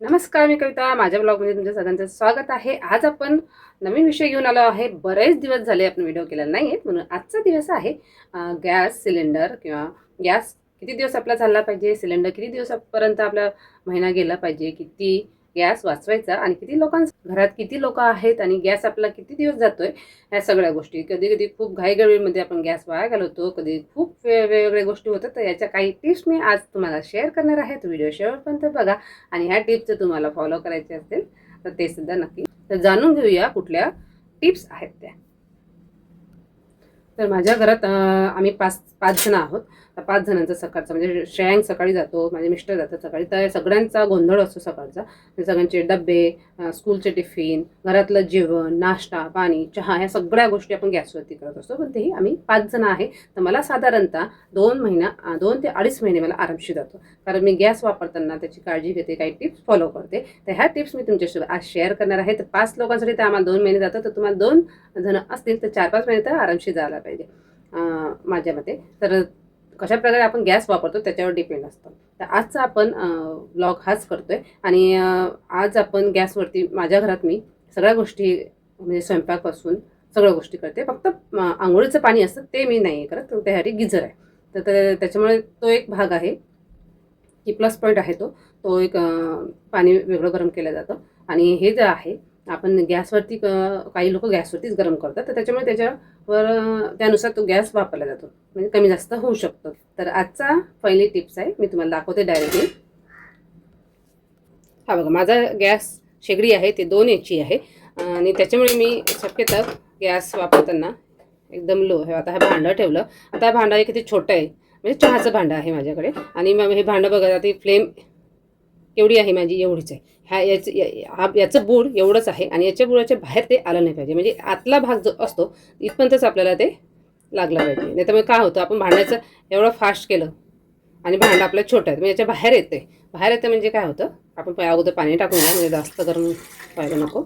नमस्कार मी कविता. माझ्या ब्लॉगमध्ये तुमच्या सगळ्यांचं स्वागत आहे. आज आपण नवीन विषय घेऊन आलो आहे. बरेच दिवस झाले आपण व्हिडिओ केलेला नाही आहेत म्हणून आजचा दिवस आहे गॅस सिलेंडर किंवा गॅस किती दिवस आपला चालला पाहिजे सिलेंडर किती दिवसापर्यंत आपला महिना गेला पाहिजे किती गॅस वाचवायचा आणि किती लोकांचा घरात किती लोक आहेत आणि गॅस आपला किती दिवस जातोय ह्या सगळ्या गोष्टी. कधी कधी खूप घाईगडबडीमध्ये आपण गॅस वाया घालवतो कधी खूप वेगवेगळ्या गोष्टी होतात. तर याच्या काही टिप्स मी आज तुम्हाला शेअर करणार आहे. तो व्हिडिओ शेवटपर्यंत बघा आणि ह्या टिप्स जर तुम्हाला फॉलो करायचे असतील तर ते सुद्धा नक्की तर जाणून घेऊया कुठल्या टिप्स आहेत त्या. तर माझ्या घरात आम्ही पाच पाच जण आहोत. पाच जणांचा सकाळचा म्हणजे श्रेयांक सकाळी जातो माझे मिस्टर जातात सकाळी. तर सगळ्यांचा गोंधळ असतो सकाळचा. म्हणजे सगळ्यांचे डबे स्कूलचे टिफिन घरातलं जेवण नाश्ता पाणी चहा ह्या सगळ्या गोष्टी आपण गॅसवरती करत असतो. पण तेही आम्ही पाच जण आहे. तर मला साधारणतः दोन महिना दोन ते अडीच महिने मला आरामशी जातो. कारण मी गॅस वापरताना त्याची काळजी घेते काही टिप्स फॉलो करते. तर ह्या टिप्स मी तुमच्यासोबत आज शेअर करणार आहे. तर पाच लोकांसाठी तर आम्हाला दोन महिने जातं तर तुम्हाला दोन जण असतील तर चार पाच महिने तर आरामशी जायला पाहिजे माझ्या मते. तर कशाप्रकारे आपण गॅस वापरतो त्याच्यावर डिपेंड असतं. तर आजचा आपण ब्लॉग हाच करतो आहे आणि आज आपण गॅसवरती माझ्या घरात मी सगळ्या गोष्टी म्हणजे स्वयंपाकपासून सगळ्या गोष्टी करते. फक्त आंघोळीचं पाणी असतं ते मी नाही करत. त्यासाठी गिझर आहे. तर त्याच्यामुळे तो एक भाग आहे. की प्लस पॉईंट आहे तो. तो एक पाणी वेगळं गरम केलं जातं. आणि हे जे आहे आपण गॅसवरती क- काही लोक गॅसवरतीच गरम करतात तर त्याच्यामुळे त्याच्यावर त्यानुसार तो गॅस वापरला जातो. म्हणजे कमी जास्त होऊ शकतो. तर आजचा पहिली टिप्स आहे मी तुम्हाला दाखवते डायरेक्टली. हा बघा माझा गॅस शेगडी आहे ते दोन याची आहे. आणि त्याच्यामुळे मी शक्यतो गॅस वापरताना एकदम लो. हे आता हे भांडं ठेवलं. आता हे भांडं आहे किती छोटं आहे. म्हणजे चहाचं भांडं आहे माझ्याकडे. आणि मग हे भांडं बघा ते फ्लेम केवढी आहे माझी? एवढीच आहे. ह्या याचं याचं बूड एवढंच आहे आणि याच्या बुडाच्या बाहेर ते आलं नाही पाहिजे. म्हणजे आतला भाग जो असतो इथपर्यंतच आपल्याला ते लागला पाहिजे. नाही तर मग काय होतं? आपण भांड्याचं एवढं फास्ट केलं आणि भांडं आपलं छोटं आहे म्हणजे याच्या बाहेर येते. बाहेर येतं म्हणजे काय होतं? आपण अगोदर पाणी टाकून घ्या. म्हणजे जास्त गरम व्हायला नको.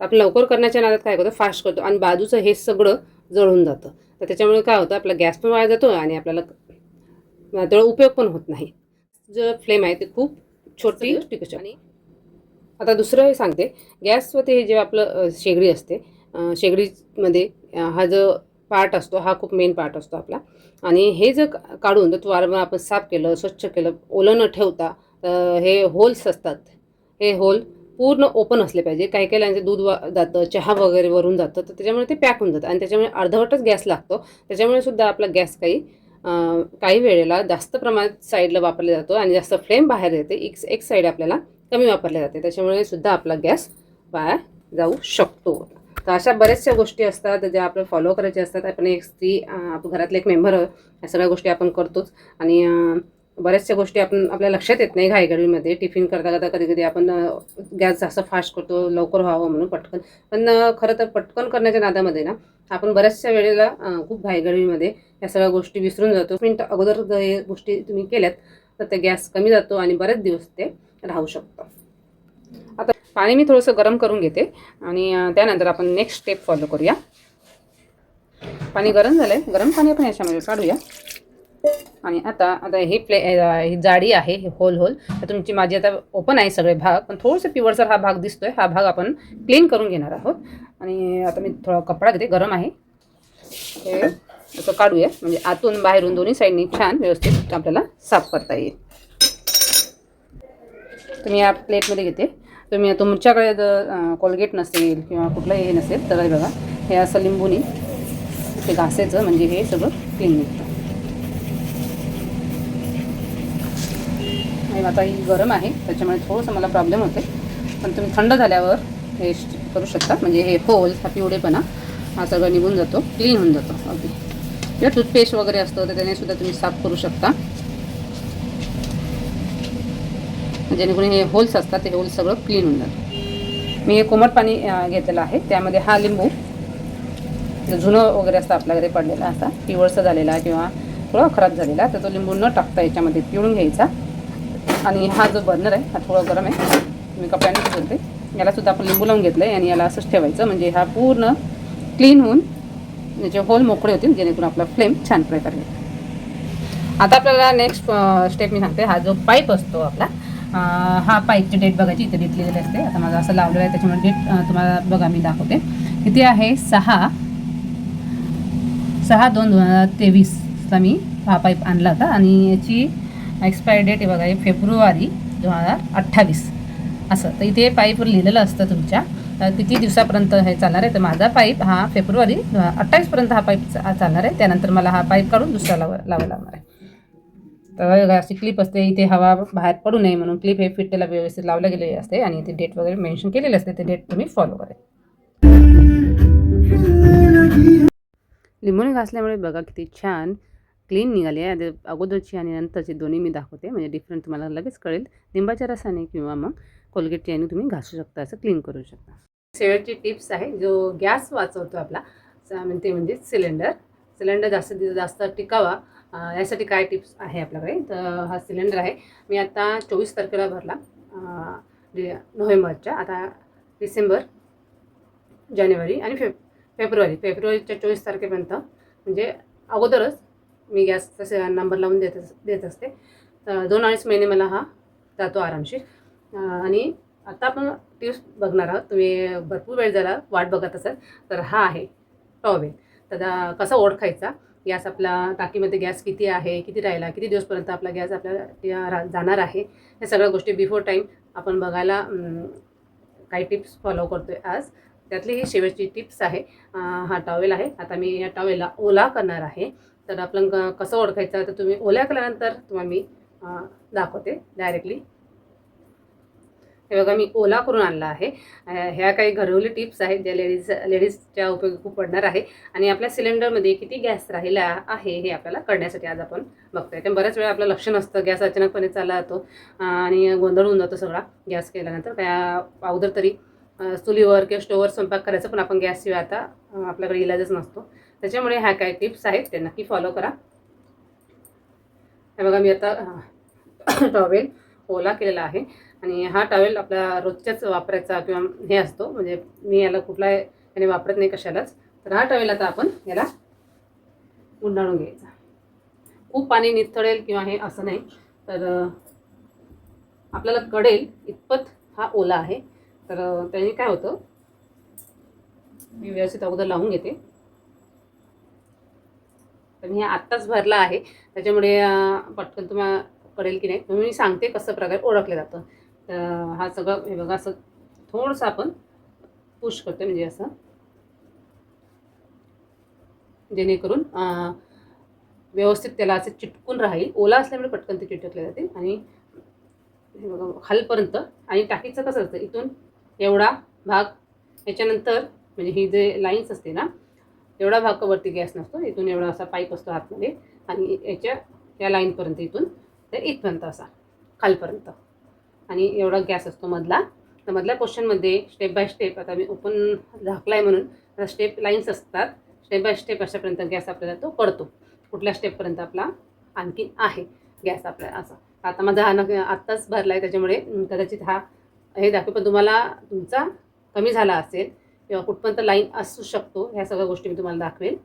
आपण लवकर करण्याच्या नादात काय करतो? फास्ट करतो. आणि बाजूचं हे सगळं जळून जातं. तर त्याच्यामुळे काय होतं? आपला गॅस पण वाया जातो आणि आपल्याला तेवढा उपयोग पण होत नाही. जो फ्लेम आहे ते खूप छोटी टिकू आणि? आता दुसरं हे सांगते. गॅसवरती हे जेव्हा आपलं शेगडी असते शेगडीमध्ये हा जो पार्ट असतो हा खूप मेन पार्ट असतो आपला. आणि हे जर का- काढून जर वारंवार आपण साफ केलं स्वच्छ केलं ओलं न ठेवता तर हे होल्स असतात. हे होल पूर्ण ओपन असले पाहिजे. काही काही लाईनचं दूध वा जातं चहा वगैरे वरून जातं तर त्याच्यामुळे ते पॅक होऊन जातं. आणि त्याच्यामुळे अर्धवटच गॅस लागतो. त्याच्यामुळे सुद्धा आपला गॅस काही काही वेळेला जास्त प्रमाणात साईडला वापरला जातो आणि जास्त फ्लेम बाहेर येते. एक एक साईड आपल्याला कमी वापरल्या जाते. त्याच्यामुळे सुद्धा आपला गॅस वाया जाऊ शकतो. तर अशा बऱ्याचशा गोष्टी असतात ज्या आपल्याला फॉलो करायच्या असतात. आपण एक स्त्री आप- घरातले एक मेंबर या सगळ्या गोष्टी आपण करतोच. आणि बऱ्याचशा गोष्टी आपण आपल्या लक्षात येत नाही घाईगडीमध्ये टिफिन करता करता कधी कधी आपण गॅस जास्त फास्ट करतो लवकर व्हावं म्हणून पटकन. पण खरं तर पटकन करण्याच्या नादामध्ये ना आपण बऱ्याचशा वेळेला खूप घाईगडीमध्ये या सगळ्या गोष्टी विसरून जातो. मिनटं अगोदर जर हे गोष्टी तुम्ही केल्यात तर ते गॅस कमी जातो आणि बरेच दिवस ते राहू शकतं. आता पाणी मी थोडंसं गरम करून घेते आणि त्यानंतर आपण नेक्स्ट स्टेप फॉलो करूया. पाणी गरम झालं आहे गरम पाणी आपण याच्यामध्ये काढूया. आणि आता आता ही प्ले ही जाडी आहे हे होल होल तर तुमची माझी आता ओपन आहे सगळे भाग पण थोडंसं पिवळसर हा भाग दिसतोय. हा भाग आपण क्लीन करून घेणार आहोत. आणि आता मी थोडा कपडा घेते गरम आहे. हे असं काढूया. म्हणजे आतून बाहेरून दोन्ही साईडनी छान व्यवस्थित आपल्याला साफ करता येईल. तुम्ही या प्लेटमध्ये घेते. तुम्ही तुमच्याकडे जर कोलगेट नसेल किंवा कुठलंही हे नसेल तर बघा. हे असं लिंबूनी ते घासायचं म्हणजे हे सगळं क्लीन निघतं आणि आता ही गरम आहे त्याच्यामुळे थोडंसं मला प्रॉब्लेम होते पण तुम्ही थंड झाल्यावर हे करू शकता. म्हणजे हे होल्स हा पिवळेपणा हा सगळं निघून जातो. क्लीन होऊन जातो. अगदी. किंवा टूथपेस्ट वगैरे असतं तर त्याने सुद्धा तुम्ही साफ करू शकता. जेणेकरून हे होल्स असतात ते होल्स सगळं क्लीन होऊन जातं. मी हे कोमट पाणी घेतलेलं आहे. त्यामध्ये हा लिंबू. जुनं वगैरे असतं आपल्याकडे पडलेला असा पिवळसं झालेला किंवा थोडा खराब झालेला तर तो लिंबू न टाकता याच्यामध्ये पिळून घ्यायचा. आणि हा जो बर्नर आहे हा थोडा गरम आहे. मी कपड्याने बोलते याला सुद्धा आपण लिंबू लावून घेतलं आहे आणि याला असंच ठेवायचं. म्हणजे हा पूर्ण क्लीन होऊन याचे होल मोकळे होतील जेणेकरून आपला फ्लेम छान प्रकारे येईल. आता आपल्याला नेक्स्ट स्टेप मी सांगते. हा जो पाईप असतो आपला हा पाईपची डेट बघायची. इथे डेट लिहिलेली असते. आता माझा असं लावलेलं आहे. त्याच्यामुळे डेट तुम्हाला बघा मी दाखवते. किती आहे? सहा सहा दोन दोन हजार तेवीसला मी हा पाईप आणला होता. आणि याची एक्सपायरी डेट बघा हे फेब्रुवारी दोन हजार अठ्ठावीस. असं. तर इथे पाईपवर लिहिलेलं असतं तुमच्या. तर किती दिवसापर्यंत हे चालणार आहे? तर माझा पाईप हा फेब्रुवारी अठ्ठावीसपर्यंत हा पाईप चा- चालणार आहे. त्यानंतर मला हा पाईप काढून दुसरा लावा लावायला लागणार आहे. तर बघा, अशी क्लिप असते. इथे हवा बाहेर पडू नये म्हणून क्लिप हे फिट त्याला व्यवस्थित लावलं गेलेली असते आणि इथे डेट वगैरे मेन्शन केलेली असते. ते डेट तुम्ही फॉलो करा. लिंबोणी घासल्यामुळे बघा किती छान क्लीन निघाली आहे. आधी अगोदरची आणि नंतरची दोन्ही मी दाखवते. म्हणजे डिफरंट तुम्हाला लगेच कळेल. लिंबाच्या रसाने किंवा मग कोलगेटची आणि तुम्ही घासू शकता असं क्लीन करू शकता. शेवटची टिप्स आहे. जो गॅस वाचवतो आपला म्हणजे ते म्हणजे सिलेंडर सिलेंडर जास्त जास्त टिकावा. यासाठी काय टिप्स आहे आपल्याकडे? तर हा सिलेंडर आहे. मी आता चोवीस तारखेला भरला. नोव्हेंबरच्या. आता डिसेंबर जानेवारी आणि फेब फेब्रुवारी. फेब्रुवारीच्या चोवीस तारखेपर्यंत. म्हणजे अगोदरच मी गॅस तसे नंबर लावून देत देत असते. तर दोन अडीच महिने मला हा जातो आरामशीर. आणि आता आपण टिप्स बघणार आहोत. तुम्ही भरपूर वेळ झाला वाट बघत असाल तर हा आहे टॉवेल. तर कसा ओळखायचा गॅस आपला टाकीमध्ये गॅस किती आहे किती राहिला किती दिवसपर्यंत आपला गॅस आपल्याला रा- जाणार आहे? ह्या सगळ्या गोष्टी बिफोर टाईम आपण बघायला काही टिप्स फॉलो करतो आहे आज. त्यातली ही शेवटची टिप्स आहे. हा टॉवेल आहे. आता मी या टॉवेलला ओला करणार आहे. तर आपण कसं ओळखायचं तर तुम्ही ओल्या केल्यानंतर तुम्हाला मी दाखवते डायरेक्टली हे बघा मी ओला करून आणला आहे. ह्या काही घरगुती टिप्स आहेत ज्या लेडीज लेडीजच्या उपयोगी खूप पडणार आहे. आणि आपल्या सिलेंडरमध्ये किती गॅस राहिला आहे हे आपल्याला कळण्यासाठी आज आपण बघतोय. कारण बऱ्याच वेळा आपलं लक्ष नसतं गॅस अचानकपणे चालला जातो. आणि गोंधळ होऊन जातो सगळा गॅस केल्यानंतर. त्या अगोदर तरी चुलीवर किंवा स्टोवर स्वयंपाक करायचं पण आपण गॅसशिवाय आता आपल्याकडे इलाजच नसतो. त्याच्यामुळे ह्या काही टिप्स आहेत ते नक्की फॉलो करा. हे बघा मी आता टॉवेल ओला केलेला आहे. आणि हा टॉवेल आपला रोजच्याच वापरायचा किंवा हे असतो म्हणजे मी याला कुठला याने वापरत नाही कशालाच. तर हा टॉवेल आता आपण याला गुंडाळून घ्यायचा. खूप पाणी निथळेल किंवा हे असं नाही तर आपल्याला कळेल इतपत हा ओला आहे. तर त्याने काय होतं मी व्यवस्थित अगोदर लावून घेते. तर मी आत्ताच भरला आहे. त्याच्यामुळे पटकन तुम्हाला कळेल की नाही. म्हणून मी सांगते कसं प्रकारे ओळखलं जातं. तर हा सगळं हे बघा असं थोडंसं आपण पुश करतो म्हणजे असं. जेणेकरून व्यवस्थित त्याला असं चिटकून राहील. ओला असल्यामुळे पटकन ते चिटकले जातील. आणि हे बघा खालपर्यंत. आणि टाकीचं कसं असतं इथून एवढा भाग. याच्यानंतर म्हणजे ही जे लाईन्स असते ना एवढा भाग वरती गॅस नसतो. इथून एवढा असा पाईप असतो आतमध्ये आणि याच्या या लाईनपर्यंत इथून ते इथपर्यंत असा खालपर्यंत. आणि एवढा गॅस असतो मधला. तर मधल्या क्वेश्चनमध्ये स्टेप बाय स्टेप आता मी ओपन झाकला आहे म्हणून स्टेप लाईन्स असतात. स्टेप बाय स्टेप अशापर्यंत गॅस आपल्याला तो कळतो कुठल्या स्टेपपर्यंत आपला आणखी आहे गॅस आपल्याला असा. आता माझा हा न आत्ताच भरला आहे त्याच्यामुळे कदाचित हा हे दाखव पण तुम्हाला तुमचा कमी झाला असेल किंवा कुठपर्यंत लाईन असू शकतो ह्या सगळ्या गोष्टी मी तुम्हाला दाखवेन.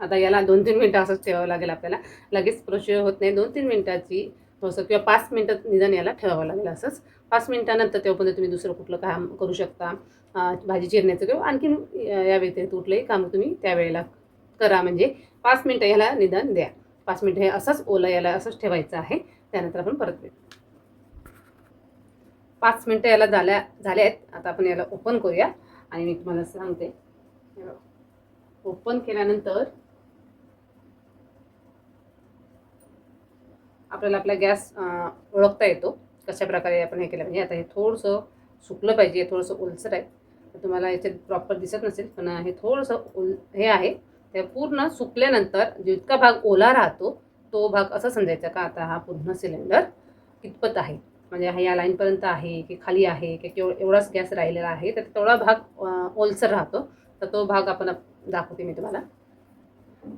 आता याला दोन तीन मिनटं असंच ठेवावं लागेल आपल्याला. लगेच प्रोसिजर होत नाही. दोन तीन मिनटाची थोडंसं किंवा पाच मिनटात निदान याला ठेवावं लागेल असंच. पाच मिनटानंतर तेव्हापर्यंत तुम्ही दुसरं कुठलं काम करू शकता. भाजी चिरण्याचं किंवा आणखीन या या व्यतिरिक्त कुठलंही काम तुम्ही त्यावेळेला करा. म्हणजे पाच मिनटं याला निदान द्या. पाच मिनटं हे असंच ओलं याला असंच ठेवायचं आहे. त्यानंतर आपण परत भेटू. पाच मिनटं याला झाल्या झाल्या आहेत आता आपण याला ओपन करूया. आणि मी तुम्हाला सांगते. ओपन केल्यानंतर आपल्याला आपला गॅस ओळखता येतो. कशा प्रकारे आपण हे केलं. म्हणजे आता हे थोडंसं सुकलं पाहिजे थोडंसं ओलसर आहे. तर तुम्हाला याच्यात प्रॉपर दिसत नसेल पण हे थोडंसं ओल हे आहे. ते पूर्ण सुकल्यानंतर जितका भाग ओला राहतो तो भाग असा समजायचा का? आता हा पूर्ण सिलेंडर कितपत आहे? म्हणजे हा या लाईनपर्यंत आहे की खाली आहे की केवळ एवढाच गॅस राहिलेला आहे तर तेवढा भाग ओलसर राहतो. तर तो भाग आपण दाखवते मी तुम्हाला.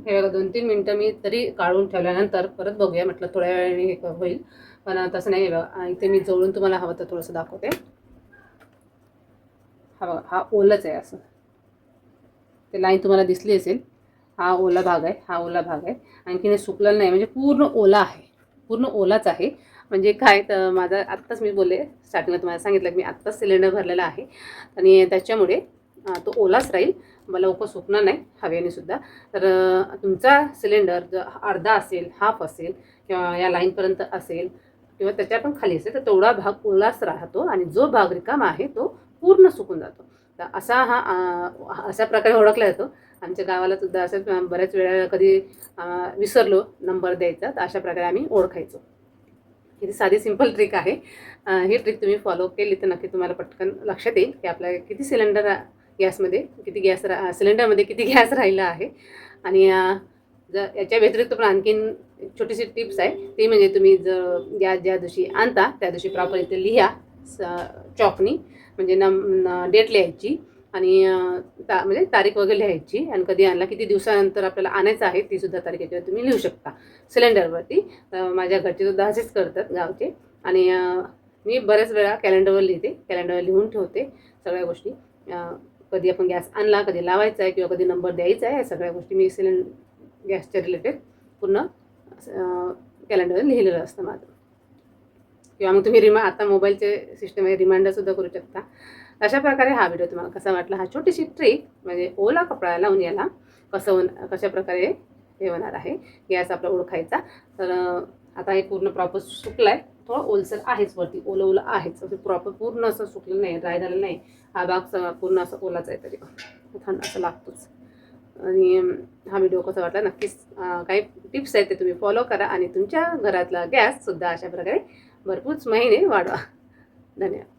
हे बघा दोन तीन मिनटं मी तरी काढून ठेवल्यानंतर परत बघूया म्हटलं थोड्या वेळाने हे क- होईल. पण तसं नाही बघा. आणि इथे मी जवळून तुम्हाला हवं तर थोडंसं दाखवते. हा बघा हा ओलच आहे असं. ते लाईन तुम्हाला दिसली असेल. हा ओला भाग आहे हा ओला भाग आहे. आणखीन हे सुकलेला नाही म्हणजे पूर्ण ओला आहे. पूर्ण ओलाच आहे. म्हणजे काय तर माझं आत्ताच मी बोलले स्टार्टिंगला तुम्हाला सांगितलं की मी आत्ताच सिलेंडर भरलेला आहे. आणि त्याच्यामुळे तो ओलाच राहील. मला लवकर सुकणार नाही हवेने सुद्धा. तर तुमचा सिलेंडर जर अर्धा असेल हाफ असेल किंवा या लाईनपर्यंत असेल किंवा त्याच्या पण खाली असेल तर तेवढा भाग ओलाच राहतो आणि जो भाग रिकामा आहे तो पूर्ण सुकून जातो. तर असा हा अशा प्रकारे ओळखला जातो. आमच्या गावाला सुद्धा असं बऱ्याच वेळा कधी विसरलो नंबर द्यायचा तर अशा प्रकारे आम्ही ओळखायचो. ही साधी सिंपल ट्रिक आहे. ही ट्रिक तुम्ही फॉलो केली तर नक्की तुम्हाला पटकन लक्षात येईल की आपल्या किती सिलेंडर गॅसमध्ये किती गॅस रा सिलेंडरमध्ये किती गॅस राहिला आहे. आणि जर याच्या व्यतिरिक्त पण आणखीन छोटीशी टिप्स आहे. ती म्हणजे तुम्ही जर गॅस ज्या दिवशी आणता त्या दिवशी प्रॉपर इथे लिहा स- चॉकनी म्हणजे नम डेट लिहायची. आणि ता म्हणजे तारीख वगैरे लिहायची आणि कधी आणला किती दिवसानंतर आपल्याला आणायचं आहे ती सुद्धा तारीख याच्यावर तुम्ही लिहू शकता. सिलेंडरवरती. तर माझ्या घरचे सुद्धा असेच करतात गावचे. आणि मी बऱ्याच वेळा कॅलेंडरवर लिहिते. कॅलेंडरवर लिहून ठेवते सगळ्या गोष्टी. कधी आपण गॅस आणला कधी लावायचा आहे किंवा कधी नंबर द्यायचा आहे या सगळ्या गोष्टी मी सिलेंड गॅसच्या रिलेटेड पूर्ण कॅलेंडरवर लिहिलेलं असतं माझं. किंवा मग तुम्ही रिमा आता मोबाईलचे सिस्टम आहे रिमाइंडरसुद्धा करू शकता. अशा प्रकारे हा व्हिडिओ तुम्हाला कसा वाटला हा छोटीशी ट्रिक म्हणजे ओला कपडा लावून याला कसं होण कशा प्रकारे हे होणार आहे गॅस आपला ओळखायचा. तर आता हे पूर्ण प्रॉपर सुकला आहे थोडं ओलसर आहेच वरती ओलं ओलं आहेच. असं प्रॉपर पूर्ण असं सुकलं नाही ड्राय झालं नाही. हा भाग पूर्ण असं ओलाच आहे तरी थंड असं लागतोच. आणि हा व्हिडिओ कसा वाटला नक्कीच काही टिप्स आहेत ते तुम्ही फॉलो करा आणि तुमच्या घरातला गॅससुद्धा अशा प्रकारे भरपूर महिने वाढवा. धन्यवाद.